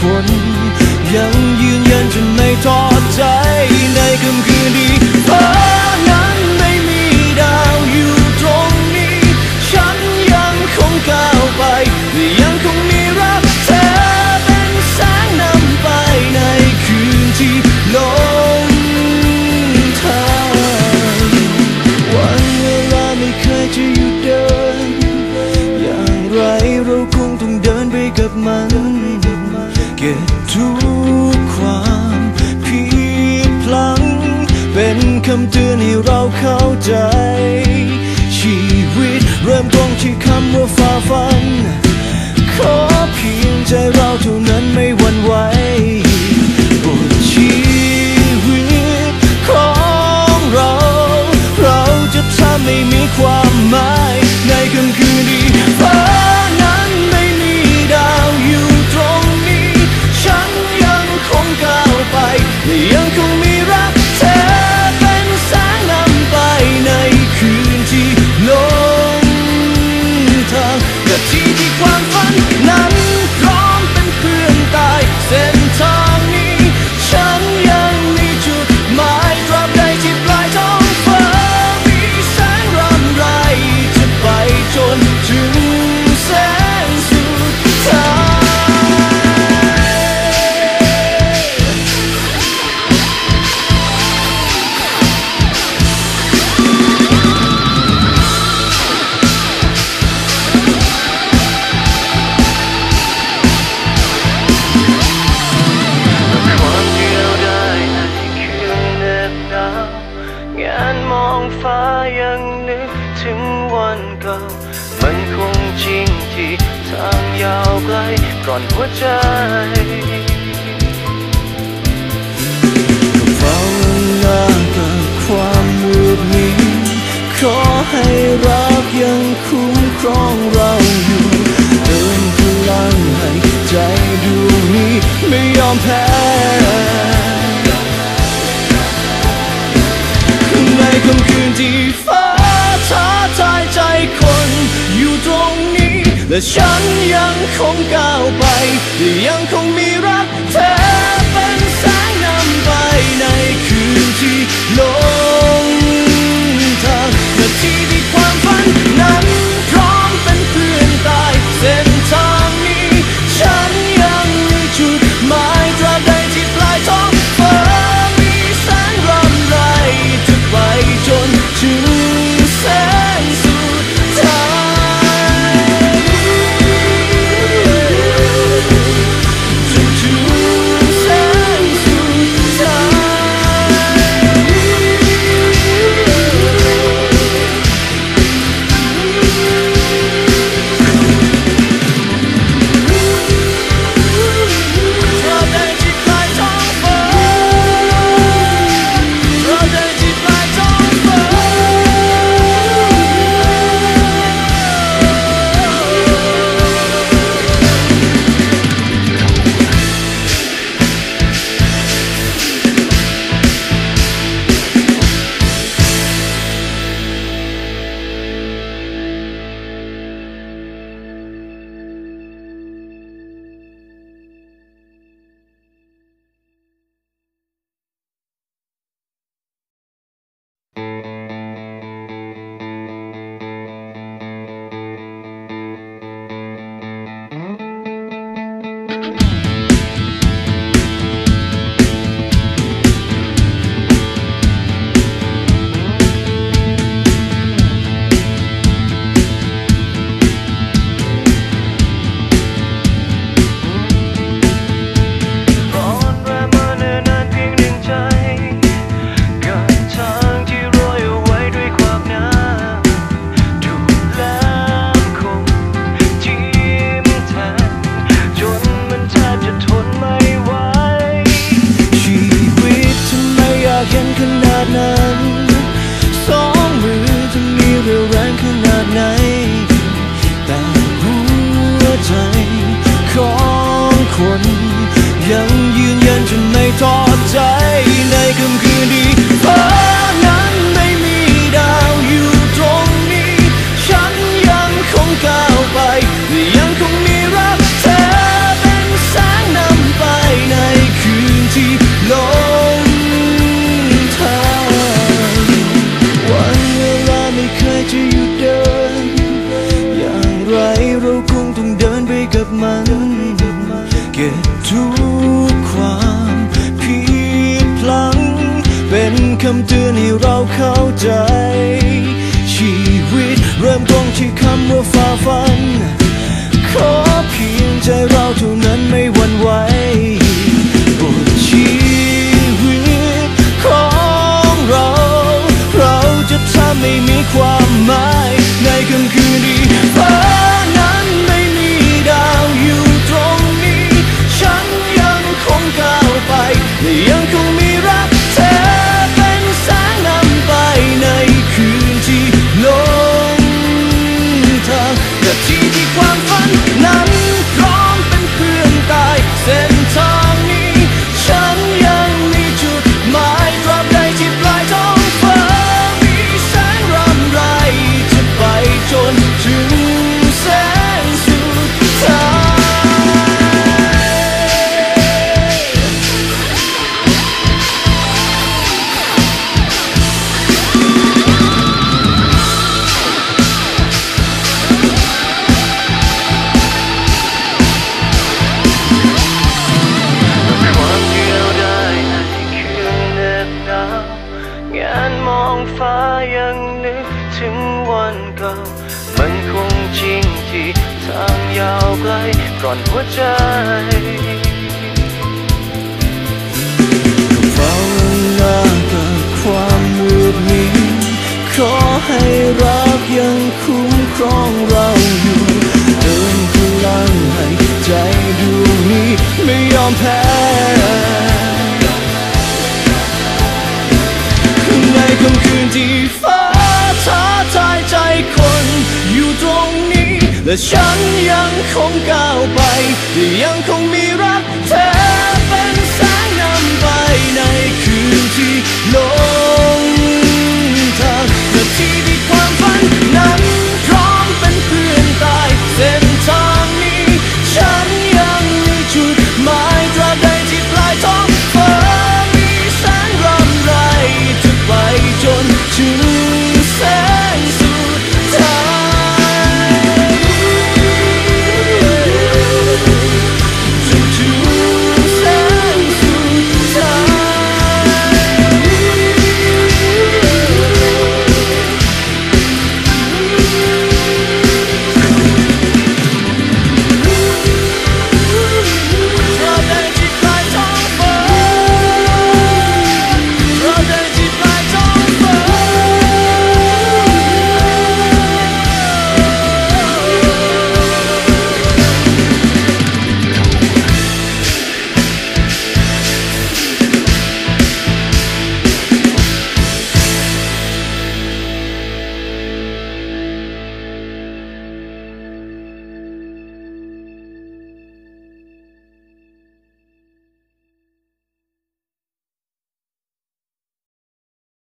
困，人愿。 คำเตือนให้เราเข้าใจ ชีวิตเริ่มต้นที่คำว่าฝ่าฟัน ขอเพียงใจเราเท่านั้นไม่หวั่นไหวบทชีวิตของเรา เราจะทำไม่มีความหมาย on butcher. แต่ฉันยังคงก้าวไปยังคงมี 过你让雨 ตือนให้เราเข้าใจ ชีวิตเริ่มต้นที่คำว่าฝ่าฟัน ขอเพียงใจเราเท่านั้นไม่หวั่นไหวบทชีวิตของเรา เราจะทำไม่มีความหมาย อนหัวใจ และฉันยังคงก้าวไปยังคงมีรักเธอเป็นแสงนำไปในคืนที่โลก